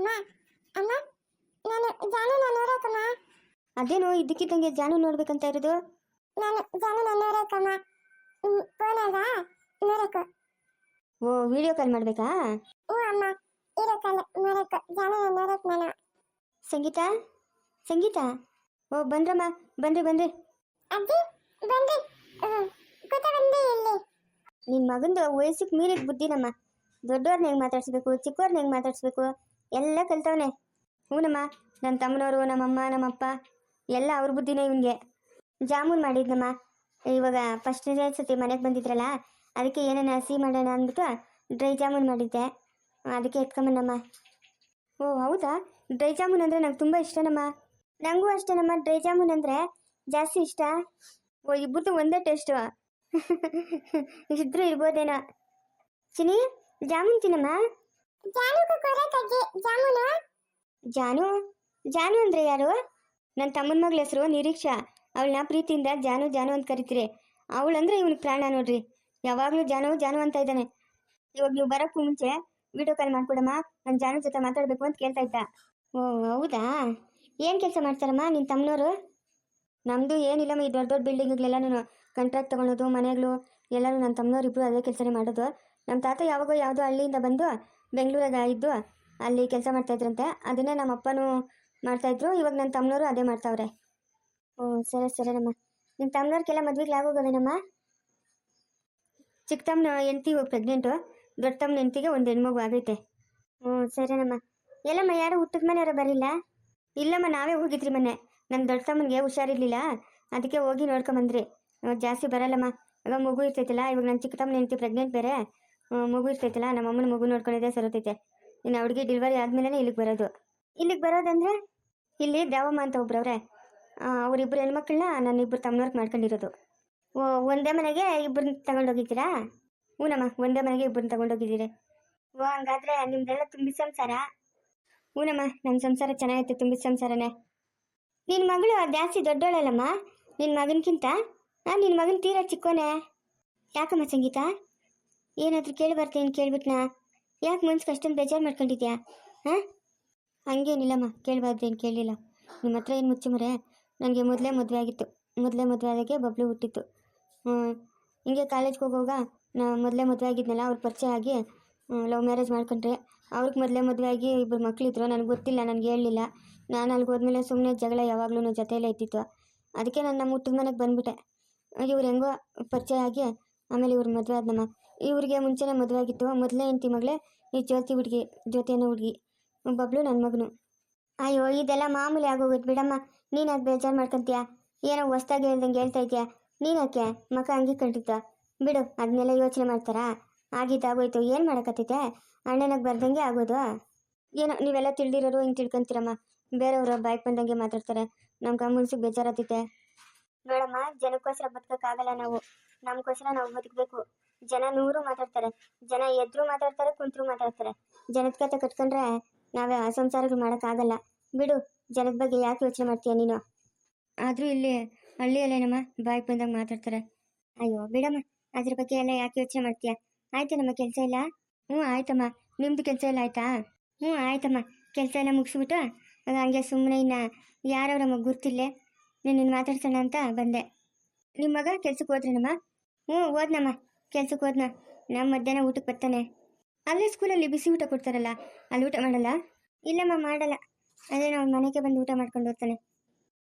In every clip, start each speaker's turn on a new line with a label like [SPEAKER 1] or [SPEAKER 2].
[SPEAKER 1] ಅಮ್ಮ ಅಮ್ಮ ನಾನು ಜಾನುನ ನೋಡಕ್ಕಮ್ಮ.
[SPEAKER 2] ಅದೇನು ಇದ್ದಕ್ಕಿದ್ದಂಗೆ ಜಾನು ನೋಡ್ಬೇಕಂತ ಇರೋದು?
[SPEAKER 1] ನಾನು ಜಾನುನ ನೋಡಕ್ಕಮ್ಮ. ಫೋನಾಗ ನೋಡಕ್ಕೆ.
[SPEAKER 2] ಓ ವಿಡಿಯೋ ಕಾಲ್ ಮಾಡ್ಬೇಕಾ?
[SPEAKER 1] ಓ ಅಮ್ಮ ಇರಕ್ಕಲ್ಲ ನೋಡಕ್ಕೆ ಜಾನುನ ನೋಡಕ್ಕೆ ನಾನು.
[SPEAKER 2] ಸಂಗೀತ? ಸಂಗೀತ? ಓ ಬಂದ್ರಮ್ಮ ಬಂದ್ರೆ ಬಂದ್ರೆ.
[SPEAKER 1] ಅಜ್ಜಿ ಬಂದ್ರೆ. ಕೂತ ಬಂದೆ ಇಲ್ಲಿ.
[SPEAKER 2] ನಿನ್ನ ಮಗಂದು ವಯಸ್ಸಿಗೆ ಮೀರಿದ ಬುದ್ಧಿನಮ್ಮ. ದೊಡ್ಡವ್ರನ್ನ ಹೆಂಗೆ ಮಾತಾಡ್ಸ್ಬೇಕು ಚಿಕ್ಕವ್ರನ್ನ ಹೆಂಗೆ ಮಾತಾಡ್ಸ್ಬೇಕು? ಎಲ್ಲ ಕಲ್ತವನೆ. ಹ್ಞೂನಮ್ಮ ನನ್ನ ತಮ್ಮನವರು ನಮ್ಮಮ್ಮ, ನಮ್ಮಪ್ಪ, ಎಲ್ಲ ಅವ್ರ ಬುದ್ಧಿನೇ ಇವನಿಗೆ. ಜಾಮೂನ್ ಮಾಡಿದ್ನಮ್ಮ. ಇವಾಗ ಫಸ್ಟ್ನೇ ಸತಿ ಮನೆಗೆ ಬಂದಿದ್ರಲ್ಲ, ಅದಕ್ಕೆ ಏನೇನು ಹಸಿ ಮಾಡೋಣ ಅಂದ್ಬಿಟ್ಟು ಡ್ರೈ ಜಾಮೂನ್ ಮಾಡಿದ್ದೆ. ಅದಕ್ಕೆ ಎತ್ಕೊಂಬನ್ನಮ್ಮ ಓ, ಹೌದಾ? ಡ್ರೈ ಜಾಮೂನ್ ಅಂದರೆ ನಂಗೆ ತುಂಬ ಇಷ್ಟನಮ್ಮ. ನನಗೂ ಅಷ್ಟೇನಮ್ಮ ಡ್ರೈ ಜಾಮೂನ್ ಅಂದರೆ ಜಾಸ್ತಿ ಇಷ್ಟ. ಓ ಇಬ್ಬರದು ಒಂದೇ ಟೇಸ್ಟು ಇದ್ರೂ ಇರ್ಬೋದೇನೋ. ಚಿನಿ ಜಾಮೂನ್ ತಿನ್ನಮ್ಮ. ಜಾನು? ಜಾನು ಅಂದ್ರೆ ಯಾರು? ನನ್ನ ತಮ್ಮನ ಮಗಳ ಹೆಸರು ನಿರೀಕ್ಷಾ. ಅವಳನ್ನ ಪ್ರೀತಿಯಿಂದ ಜಾನು ಜಾನು ಅಂತ ಕರಿತೀರಿ. ಅವಳಂದ್ರೆ ಇವನಿಗೆ ಪ್ರಾಣ ನೋಡ್ರಿ. ಯಾವಾಗಲೂ ಜಾನು ಜಾನು ಅಂತ ಇದ್ದಾನೆ. ಇವಾಗ ನೀವು ಬರೋಕ್ಕೂ ಮುಂಚೆ ವಿಡಿಯೋ ಕಾಲ್ ಮಾಡ್ಕೊಡಮ್ಮ. ನನ್ನ ಜಾನು ಜೊತೆ ಮಾತಾಡಬೇಕು ಅಂತ ಕೇಳ್ತಾ ಇದ್ದ. ಓ ಹೌದಾ? ಏನು ಕೆಲಸ ಮಾಡ್ತಾರಮ್ಮ ನಿನ್ನ ತಮ್ಮನವರು ನಮ್ಮದು ಏನಿಲ್ಲಮ್ಮ ಈ ದೊಡ್ಡ ದೊಡ್ಡ ಬಿಲ್ಡಿಂಗ್ಗಳೆಲ್ಲನೂ ಕಾಂಟ್ರಾಕ್ಟ್ ತೊಗೊಳೋದು ಮನೆಗಳು ಎಲ್ಲರೂ ನನ್ನ ತಮ್ಮನವ್ರು ಇಬ್ಬರು ಅದೇ ಕೆಲಸನೇ ಮಾಡೋದು. ನಮ್ಮ ತಾತ ಯಾವಾಗೋ ಯಾವುದೋ ಹಳ್ಳಿಯಿಂದ ಬಂದು ಬೆಂಗಳೂರಾಗ ಇದ್ದು ಅಲ್ಲಿ ಕೆಲಸ ಮಾಡ್ತಾಯಿದ್ರಂತೆ ಅದನ್ನೇ ನಮ್ಮ ಅಪ್ಪನೂ ಮಾಡ್ತಾಯಿದ್ರು ಇವಾಗ ನನ್ನ ತಮ್ಮನವರು ಅದೇ ಮಾಡ್ತಾವ್ರೆ. ಓ, ಸರಿ ಸರಿನಮ್ಮ ನಿಮ್ಮ ತಮ್ಮನವ್ರಿಗೆಲ್ಲ ಮದ್ವೆಗೆ ಆಗೋಗವೇನಮ್ಮ ಚಿಕ್ಕ ತಮ್ಮನ ಹೆಂಡ್ತಿ ಇವಾಗ ಪ್ರೆಗ್ನೆಂಟು ದೊಡ್ಡ ತಮ್ಮನ ಹೆಂಡ್ತಿಗೆ ಒಂದು ಹೆಣ್ಮಗು ಆಗೈತೆ. ಹ್ಞೂ ಸರಿನಮ್ಮ ಎಲ್ಲಮ್ಮ, ಯಾರು ಹುಟ್ಟದ ಮನೆಯವರು ಬರಿಲ್ಲ ಇಲ್ಲಮ್ಮ, ನಾವೇ ಹೋಗಿದ್ರಿ ಮೊನ್ನೆ. ನನ್ನ ದೊಡ್ಡ ತಮ್ಮನಿಗೆ ಹುಷಾರಿರ್ಲಿಲ್ಲ. ಅದಕ್ಕೆ ಹೋಗಿ ನೋಡ್ಕೊಂಬಂದ್ರಿ. ಜಾಸ್ತಿ ಬರಲ್ಲಮ್ಮ. ಇವಾಗ ಮಗು ಇರ್ತೈತಲ್ಲ, ಇವಾಗ ನನ್ನ ಚಿಕ್ಕ ತಮ್ಮನ ಹೆಂಡ್ತಿ ಪ್ರೆಗ್ನೆಂಟ್ ಬೇರೆ. ಮಗು ಇರ್ತೈತಲ್ಲ ನಮ್ಮ ಅಮ್ಮನ ಮಗು ನೋಡ್ಕೊಂಡಿದ್ದೆ ಸರತೈತೆ. ಇನ್ನು ಅವ್ಳಿಗೆ ಡೆಲಿವರಿ ಆದ್ಮೇಲೆ ಇಲ್ಲಿಗೆ ಬರೋದು. ಇಲ್ಲಿಗೆ ಬರೋದಂದ್ರೆ ಇಲ್ಲಿ ದೇವಮ್ಮ ಅಂತ ಒಬ್ರವ್ರೆ. ಅವರಿಬ್ಬರು ಹೆಣ್ಮಕ್ಳನ್ನ ನಾನು ಇಬ್ಬರು ತಮ್ಮನವ್ರಿಗೆ ಮಾಡ್ಕೊಂಡಿರೋದು. ಓ, ಒಂದೇ ಮನೆಗೆ ಇಬ್ಬರನ್ನ ತಗೊಂಡೋಗಿದ್ದೀರಾ? ಹ್ಞೂನಮ್ಮ ಒಂದೇ ಮನೆಗೆ ಇಬ್ಬರನ್ನ ತಗೊಂಡೋಗಿದ್ದೀರಿ. ಓ, ಹಂಗಾದ್ರೆ ನಿಮ್ದೆಲ್ಲ ತುಂಬಿ ಸಂಸಾರ? ಹ್ಞೂನಮ್ಮ ನಮ್ಮ ಸಂಸಾರ ಚೆನ್ನಾಗೈತೆ, ತುಂಬಿ ಸಂಸಾರನೇ. ನಿನ್ನ ಮಗಳು ಜಾಸ್ತಿ ದೊಡ್ಡೋಳಲ್ಲಮ್ಮ? ನಿನ್ನ ಮಗನಕ್ಕಿಂತ ನಾನು ನಿನ್ನ ಮಗನ ತೀರಾ ಚಿಕ್ಕೋನೆ? ಯಾಕಮ್ಮ ಸಂಗೀತ? ಏನಾದರೂ ಕೇಳಿ ಬರ್ತೇನೆ, ಕೇಳ್ಬಿಟ್ನಾ? ಯಾಕೆ ಮನ್ಸಿಗೆ ಅಷ್ಟೊಂದು ಬೇಜಾರು ಮಾಡ್ಕೊಂಡಿದ್ಯಾ? ಹಾಂ? ಹಂಗೇನಿಲ್ಲಮ್ಮ, ಕೇಳಬಾರ್ದೇನು ಕೇಳಲಿಲ್ಲ ನಿಮ್ಮ ಹತ್ರ ಏನು ಮುಚ್ಚುಮರೆ? ನನಗೆ ಮೊದಲೇ ಮದುವೆ ಆಗಿತ್ತು. ಮೊದಲೇ ಮದುವೆ ಆದಾಗೆ ಬಬ್ಲು ಹುಟ್ಟಿತ್ತು. ಹಿಂಗೆ ಕಾಲೇಜ್ಗೆ ಹೋಗುವಾಗ ನಾ ಮೊದಲೇ ಮದುವೆ ಆಗಿದ್ನಲ್ಲ, ಅವ್ರ ಪರಿಚಯ ಆಗಿ ಲವ್ ಮ್ಯಾರೇಜ್ ಮಾಡ್ಕೊಂಡ್ರೆ, ಅವ್ರಿಗೆ ಮೊದಲೇ ಮದುವೆ ಆಗಿ ಇಬ್ಬರು ಮಕ್ಕಳಿದ್ರು ನನಗೆ ಗೊತ್ತಿಲ್ಲ, ನನಗೆ ಹೇಳಲಿಲ್ಲ. ನಾನು ಅಲ್ಲಿಗೆ ಹೋದ್ಮೇಲೆ ಸುಮ್ಮನೆ ಜಗಳ ಯಾವಾಗಲೂ ಜೊತೆಯಲ್ಲೇ ಇದ್ದಿತ್ತು ಅದಕ್ಕೆ ನಾನು ನಮ್ಮ ಹುಟ್ಟಿದ ಮನೆಗೆ ಬಂದ್ಬಿಟ್ಟೆ ಇವ್ರು ಹೆಂಗೋ ಪರಿಚಯ ಆಗಿ, ಆಮೇಲೆ ಇವ್ರ ಮದುವೆ ಆದ್ನಮ್ಮ. ಇವ್ರಿಗೆ ಮುಂಚೆನೇ ಮದುವೆ ಆಗಿತ್ತು. ಮೊದಲೇ ಹೆಂಡತಿ ಮಗಳೇ, ಈ ಜ್ಯೋತಿ ಹುಡುಗಿ ಜ್ಯೋತಿ ಅನ್ನೋ ಹುಡುಗಿ, ಬಬ್ಲು ನನ್ನ ಮಗನು. ಅಯ್ಯೋ, ಇದೆಲ್ಲ ಮಾಮೂಲಿ ಆಗೋಗುತ್ತೆ ಬಿಡಮ್ಮ. ನೀನು ಅದು ಬೇಜಾರು ಮಾಡ್ಕೊಂತೀಯ? ಏನೋ ಹೊಸ್ದಾಗಿ ಹೇಳ್ದಂಗೆ ಹೇಳ್ತಾ ಇದೆಯಾ? ನೀನಕ್ಕೆ ಮಕ ಕಂಡಿತ ಬಿಡು ಅದನ್ನೆಲ್ಲ ಯೋಚನೆ ಮಾಡ್ತಾರಾ? ಆಗಿದ್ದಾಗೋಯ್ತು ಏನು ಮಾಡೋಕತ್ತೈತೆ ಅಣ್ಣನಾಗ ಬರ್ದಂಗೆ ಆಗೋದು? ಏನೋ, ನೀವೆಲ್ಲ ತಿಳಿದಿರೋರು ಹಿಂಗೆ ತಿಳ್ಕೊಂತೀರಮ್ಮ. ಬೇರೆಯವರು ಬಾಯ್ಗೆ ಬಂದಂಗೆ ಮಾತಾಡ್ತಾರೆ. ನಮ್ಮ ಮನ್ಸಿಗೆ ಬೇಜಾರತ್ತೈತೆ ನೋಡಮ್ಮ, ಜನಕ್ಕೋಸ್ಕರ ಬದುಕೋಕ್ಕಾಗಲ್ಲ ನಾವು. ನಮಗೋಸ್ಕರ ನಾವು ಬದುಕಬೇಕು. ಜನ ನೂರು ಮಾತಾಡ್ತಾರೆ, ಜನ ಎದ್ರು ಮಾತಾಡ್ತಾರೆ, ಕುಂತ್ರು ಮಾತಾಡ್ತಾರೆ. ಜನದ ಕತೆ ಕಟ್ಕೊಂಡ್ರೆ ನಾವೇ ಆ ಸಂಸಾರಗಳು ಮಾಡೋಕ್ಕಾಗಲ್ಲ. ಬಿಡು, ಜನದ ಬಗ್ಗೆ ಯಾಕೆ ಯೋಚನೆ ಮಾಡ್ತೀಯ ನೀನು? ಆದರೂ ಇಲ್ಲಿ ಹಳ್ಳಿಯಲ್ಲೇನಮ್ಮ ಬಾಯ್ ಬಂದಾಗ ಮಾತಾಡ್ತಾರೆ. ಅಯ್ಯೋ, ಬಿಡಮ್ಮ, ಅದ್ರ ಬಗ್ಗೆ ಎಲ್ಲ ಯಾಕೆ ಯೋಚನೆ ಮಾಡ್ತೀಯ? ಆಯ್ತಾ ನಮ್ಮ ಕೆಲಸ ಇಲ್ಲ ಹ್ಞೂ, ಆಯ್ತಮ್ಮ. ನಿಮ್ದು ಕೆಲಸ ಎಲ್ಲ ಆಯ್ತಾ? ಹ್ಞೂ, ಆಯ್ತಮ್ಮ. ಕೆಲಸ ಎಲ್ಲ ಮುಗಿಸ್ಬಿಟ್ಟು ಹಂಗೆ ಸುಮ್ಮನೆ ಇನ್ನು ಯಾರವ್ರಮ್ಮ ಗುರ್ತಿಲ್ಲ? ನಿನ್ನ ಮಾತಾಡ್ಸೋಣ ಅಂತ ಬಂದೆ. ನಿಮ್ಮ ಮಗ ಕೆಲ್ಸಕ್ಕೆ ಹೋದ್ರೇನಮ್ಮ? ಹ್ಞೂ, ಹೋದ್ನಮ್ಮ. ಕೆಲ್ಸಕ್ಕೆ ಹೋದ್ನ. ನಮ್ಮ ಮಧ್ಯಾಹ್ನ ಊಟಕ್ಕೆ ಬರ್ತಾನೆ. ಅಲ್ಲೇ ಸ್ಕೂಲಲ್ಲಿ ಬಿಸಿ ಊಟ ಕೊಡ್ತಾರಲ್ಲ, ಅಲ್ಲಿ ಊಟ ಮಾಡಲ್ಲ? ಇಲ್ಲಮ್ಮ, ಮಾಡಲ್ಲ. ಅದೇ ನಾವು ಮನೆಗೆ ಬಂದು ಊಟ ಮಾಡ್ಕೊಂಡು ಹೋಗ್ತಾನೆ.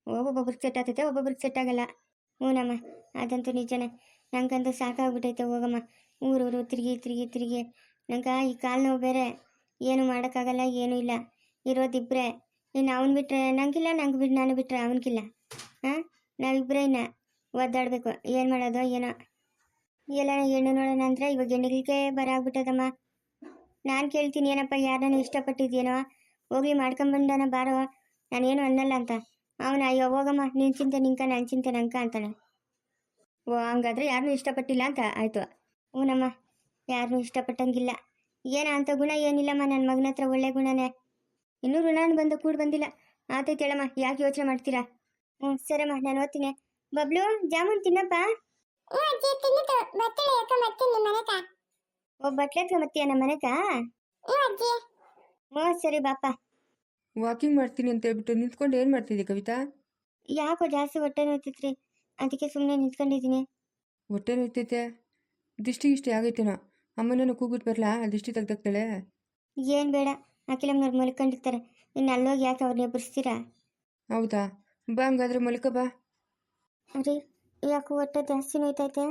[SPEAKER 2] ಒಬ್ಬೊಬ್ಬೊಬ್ರಿಗೆ ಸೆಟ್ ಆಗ್ತೈತೆ, ಒಬ್ಬೊಬ್ರಿಗೆ ಸೆಟ್ ಆಗಲ್ಲ. ಹ್ಞೂನಮ್ಮ ಅದಂತೂ ನಿಜನೇ. ನಂಗಂತೂ ಸಾಕಾಗ್ಬಿಟ್ಟೈತೆ ಹೋಗಮ್ಮ. ಊರೂರು ತಿರುಗಿ ತಿರುಗಿ ತಿರುಗಿ. ನಂಗೆ ಈ ಕಾಲು ನೋವು ಬೇರೆ. ಏನು ಮಾಡೋಕ್ಕಾಗಲ್ಲ, ಏನೂ ಇಲ್ಲ. ಇರೋದಿಬ್ಬರೇ ಇನ್ನು ಅವ್ನು ಬಿಟ್ಟರೆ ನಂಗಿಲ್ಲ, ನಂಗೆ ಬಿಟ್ಟು ನಾನು ಬಿಟ್ಟರೆ ಅವನಿಗಿಲ್ಲ. ಹಾಂ? ನಾವಿಬ್ಬರೇ ಇನ್ನ ಒದ್ದಾಡಬೇಕು. ಏನು ಮಾಡೋದು, ಏನೋ. ಎಲ್ಲ ಹೆಣ್ಣು ನೋಡೋಣ ಅಂದ್ರೆ ಇವಾಗ ಹೆಣ್ಣುಗಳಿಗೆ ಬರ ಆಗ್ಬಿಟ್ಟದಮ್ಮ ನಾನು ಕೇಳ್ತೀನಿ ಏನಪ್ಪ, ಯಾರನ್ನ ಇಷ್ಟಪಟ್ಟಿದ್ಯೇನೋ? ಹೋಗ್ಲಿ ಮಾಡ್ಕೊಂಬಂದಾನ ಬಾರೋ. ನಾನೇನು ಅನ್ನಲ್ಲ ಅಂತ. ಅವನ, ಅಯ್ಯೋ, ಹೋಗಮ್ಮ, ನೀನ್ ಚಿಂತೆ, ನಿಂಕ ನನ್ನ ಚಿಂತೆ, ನಂಕ ಅಂತಾನೆ ಓ, ಹಂಗಾದ್ರೆ ಯಾರನ್ನೂ ಇಷ್ಟಪಟ್ಟಿಲ್ಲ ಅಂತ ಆಯ್ತು. ಹ್ಞೂನಮ್ಮ ಯಾರನ್ನೂ ಇಷ್ಟಪಟ್ಟಂಗಿಲ್ಲ. ಏನ ಅಂತ ಗುಣ ಏನಿಲ್ಲಮ್ಮ ನನ್ನ ಮಗನ ಹತ್ರ ಒಳ್ಳೆ ಗುಣನೇ. ಇನ್ನೂ ಋಣಾನ್ ಬಂದು ಕೂಡ ಬಂದಿಲ್ಲ. ಆತೈತೇಳಮ್ಮ ಯಾಕೆ ಯೋಚನೆ ಮಾಡ್ತೀರಾ? ಹ್ಞೂ ಸರಮ್ಮ ನಾನು ಓದ್ತೀನಿ. ಬಬ್ಲು, ಜಾಮೂನ್ ತಿನ್ನಪ್ಪ.
[SPEAKER 1] ಅಜ್ಜಿ ತಿನ್ನಿತು ಯಾಕ ಬರ್ತೀನಿ ನಿಮ್ಮ
[SPEAKER 2] ಓ ನಮ್ಮ
[SPEAKER 1] ಮನೆಕ ಅಜ್ಜಿ.
[SPEAKER 2] ಹ್ಞೂ ಸರಿ ಬಾಪ.
[SPEAKER 3] ವಾಕಿಂಗ್ ಮಾಡ್ತೀನಿ ಅಂತ ಹೇಳ್ಬಿಟ್ಟು ನಿಂತ್ಕೊಂಡು ಏನು ಮಾಡ್ತಿದ್ದೆ ಕವಿತಾ?
[SPEAKER 2] ಯಾಕೋ ಜಾಸ್ತಿ ಹೊಟ್ಟೆ ನೋಯ್ತಿತ್ರಿ. ಅದಕ್ಕೆ ಸುಮ್ಮನೆ ನಿಂತ್ಕೊಂಡಿದ್ದೀನಿ.
[SPEAKER 3] ಹೊಟ್ಟೆ ನೋಯ್ತೈತೆ? ದಿಷ್ಟಿ ಇಷ್ಟೇ ಆಗೈತೇನೋ? ಅಮ್ಮನನ್ನು ಕೂಗ್ಬಿಟ್ಟು ಬರಲಾ? ದಿಷ್ಟಿ ತೆಗ್ದಾಕ್ತಾಳೆ?
[SPEAKER 2] ಏನು ಬೇಡ ಅಖಿಲಮ್ಮನವ್ರು ಮಲ್ಕೊಂಡಿರ್ತಾರೆ. ಇನ್ನು ಅಲ್ಲೋಗಿ ಯಾಕೆ ಅವ್ರನ್ನ ಎಬ್ಬರಿಸ್ತೀರಾ
[SPEAKER 3] ಹೌದಾ? ಬಾ ಹಂಗಾದ್ರೆ ಮಲ್ಕೋ ಬಾ.
[SPEAKER 2] ರೀ. ಯಾಕೆ ಹೊಟ್ಟೆ ಜಾಸ್ತಿ ನೋಯ್ತೈತೆ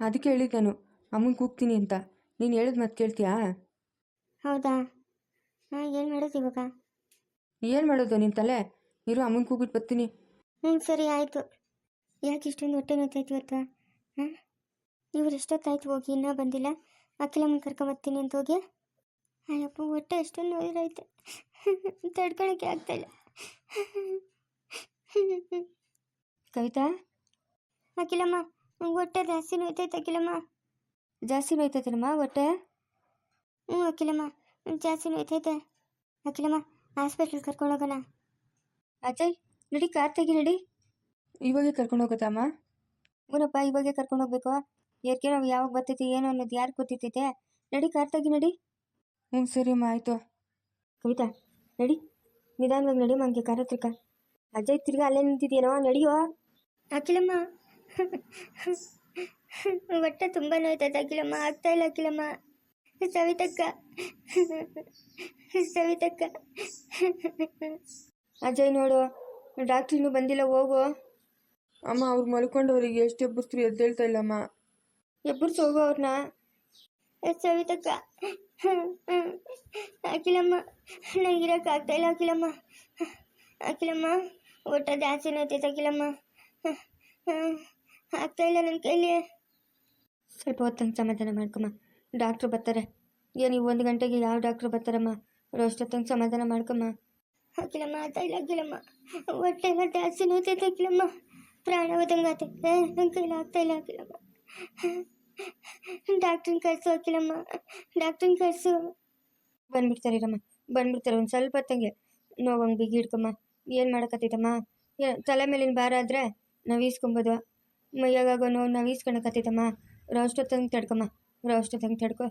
[SPEAKER 3] ಅದಕ್ಕೆ ಹೇಳಿದ್ದು ನಾನು ಅಮ್ಮನ ಕೂಗ್ತೀನಿ ಅಂತ. ನೀನು ಹೇಳಿದ್ ಮತ್ತೆ ಕೇಳ್ತೀಯಾ?
[SPEAKER 2] ಹೌದಾ? ಹಾಂ ಏನು ಮಾಡೋದು ಇವಾಗ?
[SPEAKER 3] ಏನು ಮಾಡೋದು ನಿನ್ನ ತಲೆ? ಇರು ಅಮ್ಮನ ಕೂಗ್ಬಿಟ್ಟು ಬರ್ತೀನಿ.
[SPEAKER 2] ಹ್ಞೂ ಸರಿ ಆಯಿತು. ಯಾಕೆ ಇಷ್ಟೊಂದು ಹೊಟ್ಟೆ ನೋಯ್ತೈತಿ ಇವತ್ತು? ಹಾಂ? ಇವ್ರು ಎಷ್ಟೊತ್ತಾಯ್ತು ಹೋಗಿ? ಇನ್ನೂ ಬಂದಿಲ್ಲ? ಅಖಿಲಮ್ಮನ ಕರ್ಕೊಂಬರ್ತೀನಿ ಅಂತ ಹೋಗಿ? ಅಯ್ಯಪ್ಪ ಹೊಟ್ಟೆ ಎಷ್ಟೊಂದು ನೋಯ್ದೈತೆ ತಡ್ಕೊಳಕ್ಕೆ ಆಗ್ತಾಯಿಲ್ಲ ಕವಿತಾ? ಅಖಿಲಮ್ಮ ನಂಗೆ ಹೊಟ್ಟೆ ಜಾಸ್ತಿ ನೋಯ್ತೈತೆ ಅಖಿಲಮ್ಮ. ಜಾಸ್ತಿ ನೋಯ್ತೈತೇನಮ್ಮ ಹೊಟ್ಟೆ? ಹ್ಞೂ ಅಖಿಲಮ್ಮ ಜಾಸ್ತಿ ನೋಯ್ತೈತೆ ಅಖಿಲಮ್ಮ ಹಾಸ್ಪಿಟ್ಲ್ ಕರ್ಕೊಂಡು ಹೋಗೋಣ. ಅಜಯ್ ನಡಿ ಕಾರ್ ತೆಗಿ ನಡಿ.
[SPEAKER 3] ಇವಾಗೆ ಕರ್ಕೊಂಡು ಹೋಗತ್ತಮ್ಮ.
[SPEAKER 2] ಊನಪ್ಪ ಇವಾಗೆ ಕರ್ಕೊಂಡು ಹೋಗ್ಬೇಕು. ಯಾಕೆ ನಾವು ಯಾವಾಗ ಬರ್ತೈತಿ ಏನು ಅನ್ನೋದು ಯಾರು ಗೊತ್ತಿತ್ತೈತೆ ನಡಿ ಕಾರ್ ತೆಗಿ ನಡಿ.
[SPEAKER 3] ಹ್ಞೂ ಸರಿ ಅಮ್ಮ ಆಯಿತು.
[SPEAKER 2] ಕವಿತಾ ನಡಿ. ನಿಧಾನವಾಗಿ ನಡಿ ಮಂಗೆ ಕಾರ್ ಹತ್ರಕ್ಕ. ಅಜಯ್ ತಿರ್ಗಾ ಅಲ್ಲೇ ನಿಂತಿದ್ಯೇನೋ ನಡಿಯೋ. ಅಖಿಲಮ್ಮ ಹೊಟ್ಟೆ ತುಂಬ ನೋಯ್ತೈತೆ ಅಖಿಲಮ್ಮ ಆಗ್ತಾ ಇಲ್ಲ ಅಖಿಲಮ್ಮ ಸವಿತಕ್ಕ. ಸವಿತಕ್ಕ. ಅಜಯ್ ನೋಡು ಡಾಕ್ಟ್ರ್ ಇನ್ನೂ ಬಂದಿಲ್ಲ ಹೋಗು.
[SPEAKER 3] ಅಮ್ಮ ಅವ್ರು ಮಲ್ಕೊಂಡವ್ರಿಗೆ ಎಷ್ಟು ಎಬ್ಬಸ್ತ್ರು ಎದ್ದೇಳ್ತಾ ಇಲ್ಲಮ್ಮ
[SPEAKER 2] ಎಬ್ಬರು ಹೋಗು ಅವ್ರನ್ನ ಸವಿತಕ್ಕ. ಅಖಿಲಮ್ಮ ನಂಗಿರಕ್ಕೆ ಆಗ್ತಾ ಇಲ್ಲ ಅಖಿಲಮ್ಮ. ಅಖಿಲಮ್ಮ ಊಟ ಜಾಸ್ತಿ ನೋಯ್ತೈತೆ ಅಖಿಲಮ್ಮ. ಆಗ್ತಾ ಇಲ್ಲ ನನ್ನ ಕೈಲಿ. ಸ್ವಲ್ಪ ಹೊತ್ತಂಗೆ ಸಮಾಧಾನ ಮಾಡ್ಕೊಮ್ಮ. ಡಾಕ್ಟ್ರು ಬರ್ತಾರೆ. ಏನು ಈ ಒಂದು ಗಂಟೆಗೆ ಯಾವ ಡಾಕ್ಟ್ರು ಬರ್ತಾರಮ್ಮ? ಅಷ್ಟೊತ್ತಂಗೆ ಸಮಾಧಾನ ಮಾಡ್ಕೊಮ್ಮ. ಹಾಕಿಲಮ್ಮ ಆಗ್ತಾ ಇಲ್ಲ ಅಖಿಲಮ್ಮ ಹೊಟ್ಟೆ ಎಲ್ಲ ಜಾಸ್ತಿ ನೋಯ್ತೈತೆ ಅಖಿಲಮ್ಮ ಪ್ರಾಣ ಹೋದಂಗೆ ಆತೈತೆ ನನ್ನ ಕೈಲಿ ಆಗ್ತಾ ಇಲ್ಲ ಅಖಿಲಮ್ಮ ಡಾಕ್ಟ್ರನ್ನ ಕಳಿಸು ಅಖಿಲಮ್ಮ ಡಾಕ್ಟ್ರನ್ನ ಕಳಿಸು ಬಂದ್ಬಿಡ್ತಾರೆ ರಮ್ಮ ಬಂದ್ಬಿಡ್ತಾರೆ ಒಂದು ಸ್ವಲ್ಪ ಹೊತ್ತಂಗೆ. ನೋವಂಗೆ ಬಿಗಿ ಹಿಡ್ಕಮ್ಮ. ಏನು ಮಾಡೋಕತ್ತೈತಮ್ಮ? ಏ- ತಲೆ ಮೇಲಿನ ಭಾರ ಆದರೆ ನಾವು ಈಸ್ಕೊಬೋದು. ಮೈಯಾಗೋ ನೋವು ನಾವು ಈಸ್ಕೊಳಕತ್ತೈತಮ್ಮ ರೋಷ್ಟೊತ್ತಂಗೆ ತಡ್ಕಮ್ಮ. ರೋಷ್ಟೊತ್ತಂಗೆ ತಡ್ಕೊ.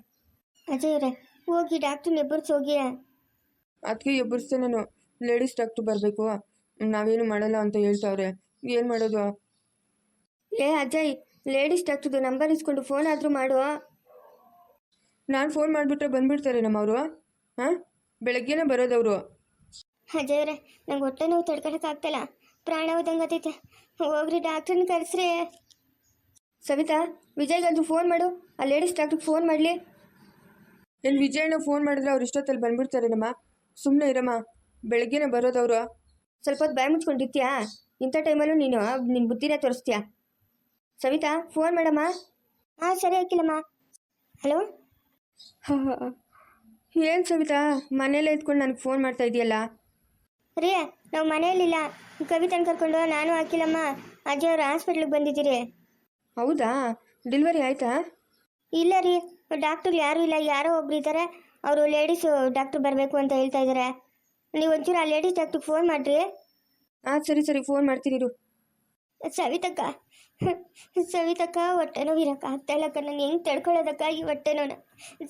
[SPEAKER 2] ಅಜಯ್ ಅವರೇ ಹೋಗಿ ಡಾಕ್ಟ್ರನ್ನ ಎಬ್ಬರ್ಸಿ ಹೋಗಿ.
[SPEAKER 3] ಅದಕ್ಕೆ ಎಬ್ಬರಿಸ್ದೆ ನಾನು. ಲೇಡೀಸ್ ಡಾಕ್ಟ್ರು ಬರಬೇಕು. ನಾವೇನು ಮಾಡಲ್ಲ ಅಂತ ಹೇಳ್ತಾವ್ರೆ. ಏನು ಮಾಡೋದು?
[SPEAKER 2] ಏ ಅಜಯ್ ಲೇಡೀಸ್ ಡಾಕ್ಟ್ರದ್ದು ನಂಬರ್ ಇಸ್ಕೊಂಡು ಫೋನ್ ಆದರೂ ಮಾಡು.
[SPEAKER 3] ನಾನು ಫೋನ್ ಮಾಡಿಬಿಟ್ರೆ ಬಂದ್ಬಿಡ್ತಾರೆ ನಮ್ಮವರು. ಹಾಂ? ಬೆಳಗ್ಗೆನೇ ಬರೋದವರು.
[SPEAKER 2] ಅಜಯ್ ಅವರೇ ನಂಗೆ ಹೊಟ್ಟೆ ನೋವು ತಡ್ಕೊಳಕ್ಕೆ ಆಗ್ತಾಯಿಲ್ಲ ಪ್ರಾಣ ಹೋದಂಗತೈತೆ ಹೋಗ್ರಿ ಡಾಕ್ಟ್ರನ್ನ ಕರೆಸ್ರಿ. ಸವಿತಾ ವಿಜಯ್ಗಂತೂ ಫೋನ್ ಮಾಡು. ಆ ಲೇಡೀಸ್ ಡಾಕ್ಟ್ರಿಗೆ ಫೋನ್ ಮಾಡಲಿ.
[SPEAKER 3] ಏನು ವಿಜಯನ ಫೋನ್ ಮಾಡಿದ್ರೆ ಅವ್ರು ಇಷ್ಟೊತ್ತಲ್ಲಿ ಬಂದ್ಬಿಡ್ತಾರೆ ನಮ್ಮ ಸುಮ್ಮನೆ ಇರಮ್ಮ ಬೆಳಗ್ಗೆನೇ ಬರೋದವರು
[SPEAKER 2] ಸ್ವಲ್ಪ ಹೊತ್ತು ಬಾಯಿ ಮುಚ್ಕೊಂಡಿರ್ತೀಯಾ? ಇಂಥ ಟೈಮಲ್ಲೂ ನೀನು ನಿನ್ನ ಬುದ್ಧಿನೇ ತೋರಿಸ್ತೀಯಾ? ಸವಿತಾ ಫೋನ್ ಮಾಡಮ್ಮ. ಹಾಂ ಸರಿ ಹಾಕಿಲ್ಲಮ್ಮ ಹಲೋ?
[SPEAKER 3] ಏನು ಸವಿತಾ ಮನೇಲೇ ಇದ್ಕೊಂಡು ನನಗೆ ಫೋನ್ ಮಾಡ್ತಾ ಇದೆಯಲ್ಲ?
[SPEAKER 2] ರೀ ನಾವು ಮನೆಯಲ್ಲಿಲ್ಲ ಕವಿತನ ಕರ್ಕೊಂಡು ನಾನು ಹಾಕಿಲ್ಲಮ್ಮ ಅಜ್ಜಿ ಅವ್ರ ಹಾಸ್ಪಿಟ್ಲಿಗೆ ಬಂದಿದ್ದೀರಿ
[SPEAKER 3] ಹೌದಾ? ಡೆಲಿವರಿ ಆಯ್ತಾ?
[SPEAKER 2] ಇಲ್ಲ ರೀ ಡಾಕ್ಟರ್ ಯಾರೂ ಇಲ್ಲ. ಯಾರೋ ಒಬ್ರು ಇದ್ದಾರೆ ಅವರು ಲೇಡೀಸು ಡಾಕ್ಟರ್ ಬರಬೇಕು ಅಂತ ಹೇಳ್ತಾ ಇದ್ದಾರೆ ನೀವು ಒಂಚೂರು ಆ ಲೇಡೀಸ್ ಡಾಕ್ಟ್ರಿಗೆ ಫೋನ್ ಮಾಡಿರಿ.
[SPEAKER 3] ಹಾಂ ಸರಿ ಸರಿ ಫೋನ್ ಮಾಡ್ತೀನಿ ಇರು.
[SPEAKER 2] ಸವಿತಕ್ಕ ಸವಿತಕ್ಕ ಹೊಟ್ಟೆ ನೋವು ಇರಕ್ಕ. ಆಗ್ತಾ ಇಲ್ಲಕ್ಕ ನಾನು ಹೆಂಗೆ ತಡ್ಕೊಳ್ಳೋದಕ್ಕ ಈ ಹೊಟ್ಟೆ ನೋನ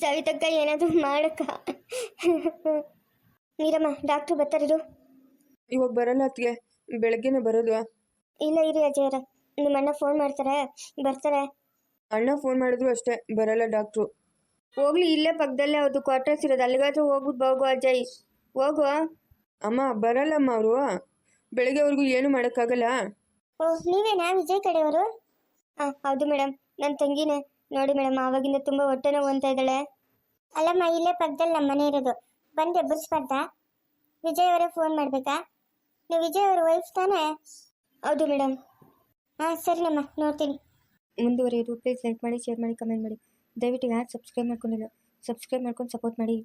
[SPEAKER 2] ಸವಿತಕ್ಕ ಏನಾದರೂ ಮಾಡಕ್ಕ. ನೀರಮ್ಮ ಡಾಕ್ಟ್ರು ಬರ್ತಾರಿರು.
[SPEAKER 3] ಇವಾಗ ಬರಲ್ಲ ಅತ್ತಿಗೆ. ಬೆಳಗ್ಗೆನೆ ಬರೋದು.
[SPEAKER 2] ಇಲ್ಲ ಇರಿ ಅಜಯರ ನಿಮ್ಮ ಅಣ್ಣ ಫೋನ್ ಮಾಡ್ತಾರೆ. ಬರ್ತಾರೆ.
[SPEAKER 3] ಅಣ್ಣ ಫೋನ್ ಮಾಡಿದ್ರು ಅಷ್ಟೇ. ಬರಲ್ಲ ಡಾಕ್ಟ್ರು
[SPEAKER 2] ಹೋಗ್ಲಿ ಇಲ್ಲೇ ಪಕ್ಕದಲ್ಲೇ ಅವ್ರದ್ದು ಕ್ವಾರ್ಟರ್ಸ್ ಇರೋದು. ಅಲ್ಲಿಗಾದ್ರೂ ಹೋಗ್ಬಿಟ್ಟು ಹೋಗು ಅಜಯ್. ಹೋಗು
[SPEAKER 3] ಅಮ್ಮ ಬರಲ್ಲಮ್ಮ ಅವರು. ಬೆಳಗ್ಗೆವರೆಗೂ ಏನು ಮಾಡೋಕ್ಕಾಗಲ್ಲ.
[SPEAKER 2] ಓ ನೀವೇನಾ ವಿಜಯ್ ಕಡೆಯವರು? ಹಾಂ ಹೌದು ಮೇಡಮ್ ನನ್ನ ತಂಗಿನೇ. ನೋಡಿ ಮೇಡಮ್ ಆವಾಗಿಂದ ತುಂಬ ಹೊಟ್ಟೆ ನೋವು ಅಂತ ಇದ್ದಾಳೆ.
[SPEAKER 1] ಅಲ್ಲಮ್ಮ ಇಲ್ಲೇ ಪಕ್ಕದಲ್ಲಿ ನಮ್ಮ ಮನೆ ಇರೋದು. ಬಂದು ಎಬ್ಬರಿಸ್ಬಾರ್ದಾ ವಿಜಯ್ ಅವರೇ ಫೋನ್ ಮಾಡಬೇಕಾ? ನೀವು ವಿಜಯ್ ಅವ್ರ ವೈಫ್ ತಾನೇ?
[SPEAKER 2] ಹೌದು ಮೇಡಮ್
[SPEAKER 1] ಹಾಂ ಸರಿನಮ್ಮ ನೋಡ್ತೀನಿ.
[SPEAKER 2] ಮುಂದುವರಿಯೋದು ಪ್ಲೀಸ್ ಲೈಕ್ ಮಾಡಿ ಶೇರ್ ಮಾಡಿ ಕಮೆಂಟ್ ಮಾಡಿ. ದಯವಿಟ್ಟು ಯಾರು ಸಬ್ಸ್ಕ್ರೈಬ್ ಮಾಡ್ಕೊಂಡಿಲ್ಲ ಸಬ್ಸ್ಕ್ರೈಬ್ ಮಾಡ್ಕೊಂಡು ಸಪೋರ್ಟ್ ಮಾಡಿ.